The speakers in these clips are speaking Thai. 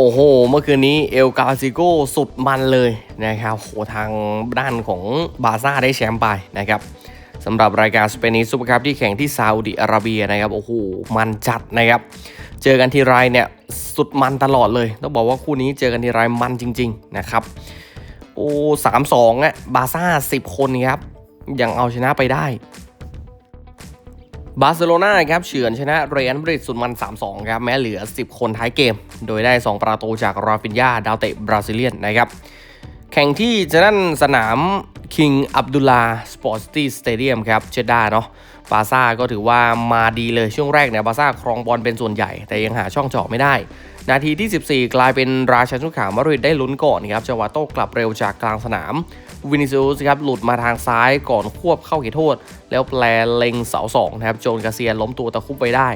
โอ้โห เมื่อคืนนี้เอลกาซิโกสุดมันเลยนะครับโหทางด้านของบาซ่าได้แชมป์ไปนะครับสำหรับรายการสเปนิสซูเปอร์คัพที่แข่งที่ซาอุดิอาระเบียนะครับ โอ้โห มันจัดนะครับ เจอกันทีไรเนี่ยสุดมันตลอดเลย ต้องบอกว่าคู่นี้เจอกันทีไรมันจริง ๆ นะครับ โอ้สามสองอะบาซ่าสิบคนครับยังเอาชนะไปได้ บาร์เซโลนาครับเฉือนชนะเรอัลมาดริดสุดมัน 3-2 ครับ แม้เหลือ 10 คนท้ายเกม โดยได้ 2 ประตูจากราฟินยาดาวเตะบราซิเลียนนะครับ แข่งที่จะนั่นสนามคิงอับดุลลาสปอร์ตสตี้สเตเดียมครับเจด้าเนาะ บาซ่าก็ถือว่ามาดีเลยช่วงแรกเนี่ยบาซ่าครองบอลเป็นส่วนใหญ่ แต่ยังหาช่องเจาะไม่ได้ นาทีที่ 14 กลายเป็นราชันชุดขาวมาริดได้ลุ้นก่อนครับจังหวะโต้กลับเร็วจากกลางสนามวินิซิอุสครับหลุดมาทางซ้ายก่อนควบเข้าเขตโทษ แล้วแปลเล็งเสาสองนะครับโจนกาเซียล้มตัวตะคุบไว้ได้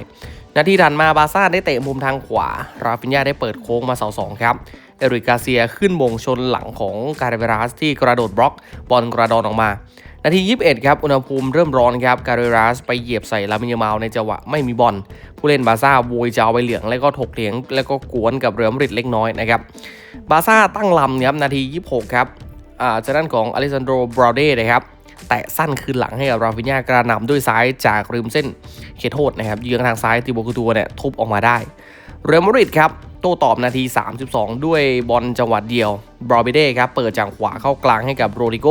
นาทีถัดมาบาซ่าได้เตะมุมทางขวา ราฟินยาได้เปิดโค้งมาเสาสองครับเอริกกาเซียขึ้นมงชนหลังของการเบรัสที่กระโดดบล็อกบอลกระดอนออกมา นาที 21 ครับ อุณหภูมิเริ่มร้อนครับ การเรรัสไปเหยียบใส่ลามินยามาลในจังหวะไม่มีบอล ผู้เล่นบาซ่าโวยจะเอาไปเหลือง แล้วก็ถกเถียง แล้วก็กวนกับเรือมริดเล็กน้อยนะครับ บาซ่าตั้งลำครับ นาที 26 ครับอ่าจากด้านของอเลซันโดบราเด้นะครับแตะสั้นคืนหลังให้กับราฟินยากระหน่ำด้วยซ้ายจากริมเส้นเขตโทษนะครับเยื้องทางซ้ายติโบกตัวเนี่ยทุบออกมาได้ เรอัลมาดริดครับโต้ตอบนาที 32 ด้วยบอลจังหวัดเดียวบรอเบเด้ครับเปิดจากขวาเข้ากลางให้กับโรดิโก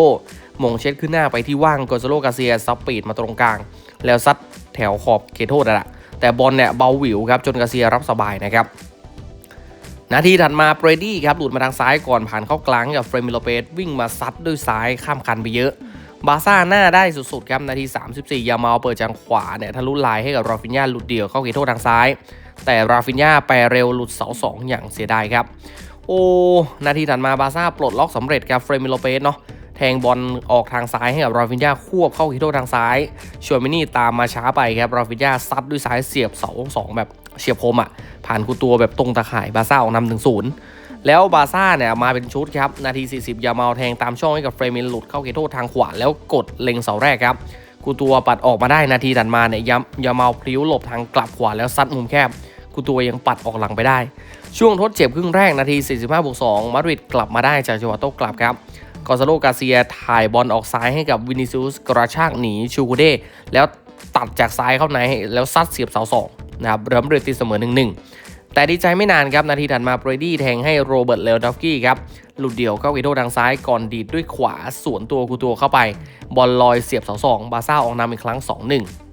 มงเช็ดขึ้นหน้าไปที่ว่างกอซาโลกาเซียซับปีดมาตรงกลาง แล้วซัดแถวขอบเขตโทษนั่นแหละแต่บอลเนี่ยเบาหวิวครับจนกาเซียรับสบายนะครับนาทีถัดมาเบรดี้ครับหลุดมาทางซ้ายก่อนผ่านเข้ากลางกับเฟรมิโลเปสวิ่งมาซัดด้วยซ้ายข้ามคันไปเยอะ บาซ่าหน้าได้สุดๆครับนาที 34 ยามาลเปิดจากขวาเนี่ยทะลุลายให้กับราฟินยาหลุดเดี่ยวเข้าเขตโทษทางซ้าย แต่ราฟินยาแปรเร็วหลุดเสาสองอย่างเสียดายครับ โอ้ นาทีถัดมาบาซ่าปลดล็อกสำเร็จกับเฟรมิโลเปสเนาะ ทงบอลออกทางซ้ายให้กับราฟินยาควบเข้าเขตโทษทางซ้ายชวนมินี่ตามมาช้าไปครับราฟินยาซัดด้วยซ้ายเสียบเสาสองแบบเฉียบคมอะ ผ่านกูตัวแบบตรงตะข่ายบาซ่าออกนำถึงศูนย์แล้วบาซ่าเนี่ยมาเป็นชุดครับ นาที 40 ยามาลแทงตามช่องให้กับเฟรมินหลุดเข้าเขตโทษทางขวาแล้วกดเล็งเสาแรกครับกูตัวปัดออกมาได้นาทีถัดมาเนี่ยยายามาลพลิ้วหลบทางกลับขวาแล้วซัดมุมแคบกูตัวยังปัดออกหลังไปได้ ช่วงทดเจ็บครึ่งแรกนาที 45บวก2มาดริดกลับมาได้จากจังหวะโต้กลับครับ กอซาโลกาเซียถ่ายบอลออกซ้ายให้กับวินิซิอุสกระชากหนีชูกูเดแล้วตัดจากซ้ายเข้าในแล้วซัดเสียบเสาสองนะครับเริ่มเรือตีเสมอ1-1แต่ดีใจไม่นานครับ นาทีถัดมาเบรดี้แทงให้โรเบิร์ตเลวดอฟกี้ครับ หลุดเดี่ยวเข้าเขตโทษทางซ้ายก่อนดีดด้วยขวาสวนตัวกูตัวเข้าไป บอลลอยเสียบเสาสองบาซ่าออกนำอีกครั้ง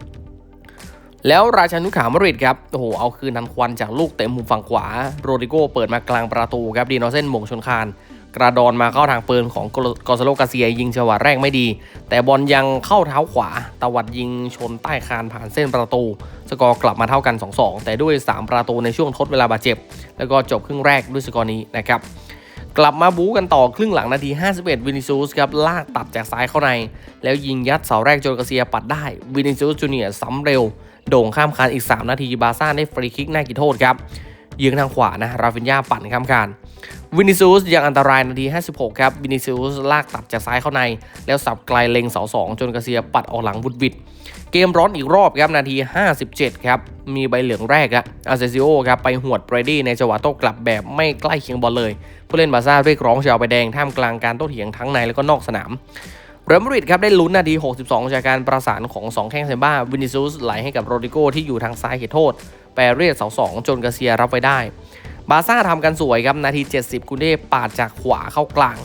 2-1 แล้วราชานุขามาริดครับโอ้โหเอาคืนทันควันจากลูกเตะมุมฝั่งขวา โรดิโกเปิดมากลางประตูครับดีนอเซนมงชนคาน กระดอนมาเข้าทางปืนของกอซาโลกาเซียยิงจังหวะแรกไม่ดี แต่บอลยังเข้าเท้าขวาตวัดยิงชนใต้คานผ่านเส้นประตู สกอร์กลับมาเท่ากัน 2-2 แต่ด้วย 3 ประตูในช่วงทดเวลาบาดเจ็บ แล้วก็จบครึ่งแรกด้วยสกอร์นี้นะครับกลับมาบู๊กันต่อครึ่งหลังนาที 51 วินิซูสครับลากตัดจากซ้ายเข้าใน แล้วยิงยัดเสาแรกโจกาเซียปัดได้ วินิซูสจูเนียร์ซ้ำเร็ว โด่งข้ามคานอีก 3 นาทีบาซ่าได้ฟรีคิกหน้ากิโทษครับยิงทางขวานะ ราฟินยาปั่นข้ามคาน วินิซูสยังอันตรายนาที 56 ครับ วินิซูสลากตัดจากซ้ายเข้าใน แล้วสับไกลเล็งเสาสองจนกาเซียปัดออกหลังบุดบิด เกมร้อนอีกรอบครับ นาที 57 ครับ มีใบเหลืองแรกอะอาเซซิโอครับ ไปหวดเบรดี้ในจังหวะโต้กลับแบบไม่ใกล้เคียงบอลเลย ผู้เล่นบาซ่าเรียกร้องจะเอาไปแดงท่ามกลางการโต้เถียงทั้งในและก็นอกสนามเรอัลมาดริดครับได้ลุ้นนาที 62 จากการประสานของ 2 แข้งเซมบ้า วินิซูสไหลให้กับโรดิโกที่อยู่ทางซ้ายเขตโทษแปรเรียกเสาสองจนกาเซียรับไว้ได้ บาซ่าทำกันสวยครับ นาที 70 กุนเด้ปาดจากขวาเข้ากลาง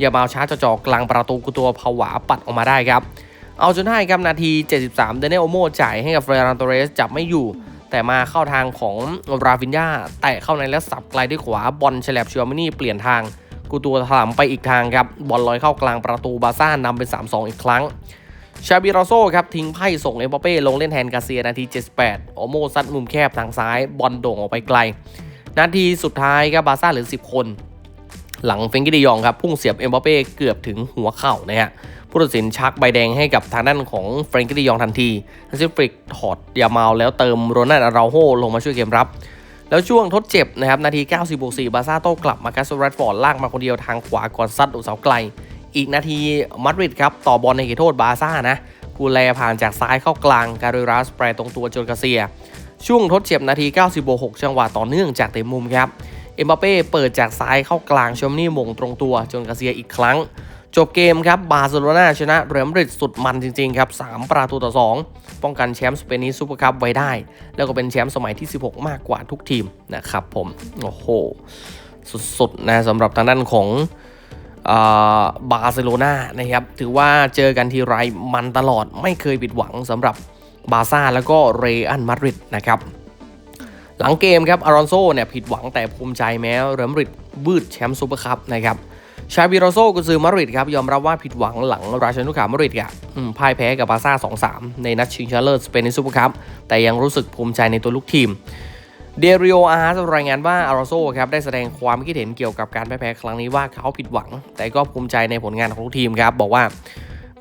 อย่ามาช้าจะจ่อกลางประตูกุตัวผวาปัดออกมาได้ครับ เอาจนได้ครับนาที 73 เดนเนลโอโมจ่ายให้กับเฟรนันโตเรสจับไม่อยู่ แต่มาเข้าทางของราฟินยาแตะเข้าในแล้วสับไกลด้วยขวาบอลเฉลบเชิวามินี่เปลี่ยนทางกูตัวถลำไปอีกทางครับบอลลอยเข้ากลางประตูบาซ่านำเป็น 3-2 อีกครั้งชาบิโรโซครับ ทิ้งไพ่ส่งเอ็มบัปเป้ลงเล่นแทนกาเซียนาที 78 โอโมซัดมุมแคบทางซ้าย บอลโด่งออกไปไกล นาทีสุดท้ายครับบาซ่าเหลือ 10 คน หลังเฟงกิดิยองครับพุ่งเสียบเอ็มบัปเป้เกือบถึงหัวเข่านะฮะผู้ตัดสินชักใบแดงให้กับทางด้านของเฟรงกิดิยองทันทีฮันซิฟริกถอดยาเมาแล้วเติมโรนัลอาราโฮลงมาช่วยเกมรับ แล้วช่วงทดเจ็บนะครับนาที 90บวก4บาซ่าโต้กลับมาคัสโซแรดฟอร์ดลากมาคนเดียวทางขวาก่อนซัดอุเสาไกล อีกนาทีมาดริดครับต่อบอลในเขตโทษบาซ่านะกูแลผ่านจากซ้ายเข้ากลางการิรัสแปรตรงตัวจนกาเซีย ช่วงทดเจ็บนาที90บวก6จังหวะต่อเนื่องจากเตะมุมครับเอ็มบัปเป้เปิดจากซ้ายเข้ากลางชมนี่มงตรงตัวจนกาเซียอีกครั้ง จบเกมครับบาร์เซโลนาชนะเรอัลมาดริดสุดมันจริงๆครับ 3 ประตูต่อ 2 ป้องกันแชมป์สเปนิสซูเปอร์คัพไว้ได้ แล้วก็เป็นแชมป์สมัยที่ 16 มากกว่าทุกทีมนะครับผมโอ้โหสุดๆนะสำหรับทางด้านของบาร์เซโลนานะครับถือว่าเจอกันทีไรมันตลอดไม่เคยผิดหวังสำหรับ บาซ่าแล้วก็เรอัลมาดริดนะครับหลังเกมครับอารอนโซเนี่ยผิดหวังแต่ภูมิใจแม้เรอัลมาดริดบืดแชมป์ซูเปอร์คัพนะครับชาบิโรโซกุนซือมาดริดครับยอมรับว่าผิดหวังหลังราชานุขามาดริดอะพ่ายแพ้กับบาซ่า 2-3 ในนัดชิงชนะเลิศสเปนในซูเปอร์คัพแต่ยังรู้สึกภูมิใจในตัวลูกทีมเดริโออาร์สรายงานว่าอารโซครับได้แสดงความคิดเห็นเกี่ยวกับการแพ้แพ้ครั้งนี้ว่าเขาผิดหวัง แต่ก็ภูมิใจในผลงานของทุกทีมครับ บอกว่า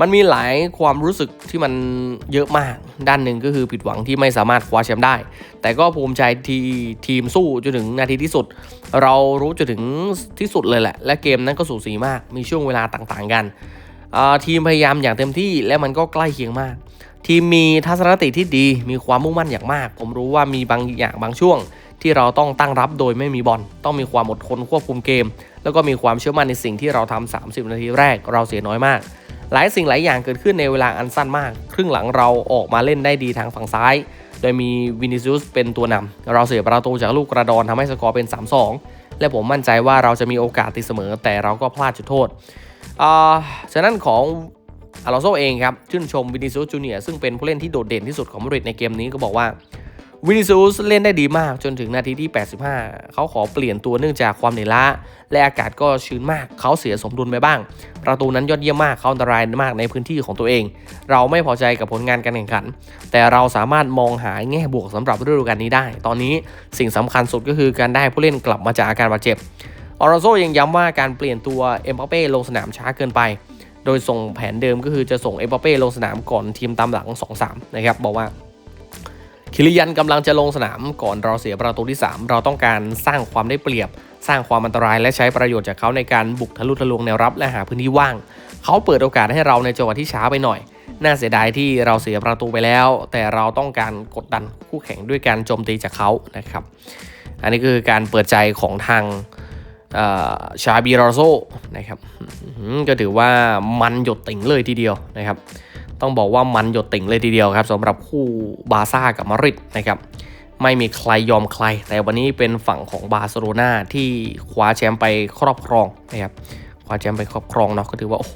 มันมีหลายความรู้สึกที่มันเยอะมาก ด้านหนึ่งก็คือผิดหวังที่ไม่สามารถคว้าแชมป์ได้ แต่ก็ภูมิใจที่ทีมสู้จนถึงนาทีที่สุด เรารู้จนถึงที่สุดเลยแหละ และเกมนั้นก็สูสีมาก มีช่วงเวลาต่างๆกันทีมพยายามอย่างเต็มที่และมันก็ใกล้เคียงมาก ทีมมีทัศนคติที่ดีมีความมุ่งมั่นอย่างมาก ผมรู้ว่ามีบางอย่างบางช่วง ที่เราต้องตั้งรับโดยไม่มีบอลต้องมีความอดทนควบคุมเกม แล้วก็มีความเชื่อมั่นในสิ่งที่เราทำ30 นาทีแรก เราเสียน้อยมาก หลายสิ่งหลายอย่างเกิดขึ้นในเวลาอันสั้นมาก ครึ่งหลังเราออกมาเล่นได้ดีทางฝั่งซ้าย โดยมีวินิซิอุสเป็นตัวนำเราเสียประตูจากลูกกระดอนทำให้สกอร์เป็น 3-2 และผมมั่นใจว่าเราจะมีโอกาสตีเสมอ แต่เราก็พลาดจุดโทษอ่าฉะนั้นของอารอนโซเองครับชื่นชมวินิซิอุสจูเนียร์ซึ่งเป็นผู้เล่นที่โดดเด่นที่สุดของมาดริดในเกมนี้ก็บอกว่า วินิซิอุสเล่นได้ดีมากจนถึงนาทีที่ 85 เขาขอเปลี่ยนตัวเนื่องจากความเหนื่อยล้า และอากาศก็ชื้นมากเขาเสียสมดุลไปบ้าง ประตูนั้นยอดเยี่ยมมากเขาอันตรายมากในพื้นที่ของตัวเอง เราไม่พอใจกับผลงานการแข่งขัน แต่เราสามารถมองหาแง่บวกสำหรับฤดูกาลนี้ได้ ตอนนี้สิ่งสำคัญสุดก็คือการได้ผู้เล่นกลับมาจากอาการบาดเจ็บออร์โซยังย้ำว่าการเปลี่ยนตัวเอ็มบัปเป้ลงสนามช้าเกินไป โดยส่งแผนเดิมก็คือจะส่งเอ็มบัปเป้ลงสนามก่อนทีมตามหลัง2-3นะครับบอกว่า คิริยันกำลังจะลงสนามก่อนเราเสียประตูที่ 3 เราต้องการสร้างความได้เปรียบ สร้างความอันตรายและใช้ประโยชน์จากเขาในการบุกทะลุทะลวงแนวรับและหาพื้นที่ว่าง เขาเปิดโอกาสให้เราในจังหวะที่ช้าไปหน่อย น่าเสียดายที่เราเสียประตูไปแล้ว แต่เราต้องการกดดันคู่แข่งด้วยการโจมตีจากเขานะครับ อันนี้คือการเปิดใจของทางชาบิโรโซนะครับก็ถือว่ามันหยดติ่งเลยทีเดียวนะครับ ต้องบอกว่ามันหยดติ่งเลยทีเดียวครับสำหรับคู่บาซ่ากับมาริดนะครับไม่มีใครยอมใคร แต่วันนี้เป็นฝั่งของบาร์เซโลนาที่คว้าแชมป์ไปครอบครองนะครับคว้าแชมป์ไปครอบครองเนาะก็ถือว่าโอ้โห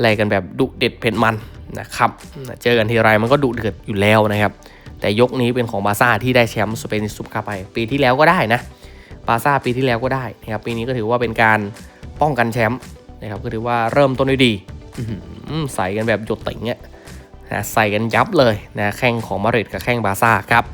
แลกกันแบบดุเด็ดเผ็ดมันนะครับเจอกันทีไรมันก็ดุเดือดอยู่แล้วนะครับ แต่ยกนี้เป็นของบาซ่าที่ได้แชมป์สเปนซุปคาไป ปีที่แล้วก็ได้นะบาซ่าปีที่แล้วก็ได้นะครับปีนี้ก็ถือว่าเป็นการป้องกันแชมป์นะครับก็ถือว่าเริ่มต้นด้วยดี ใส่กันแบบหยดติ่งเนี่ยใส่กันยับเลยนะแข้งของมาริดกับแข้งบาซ่าครับ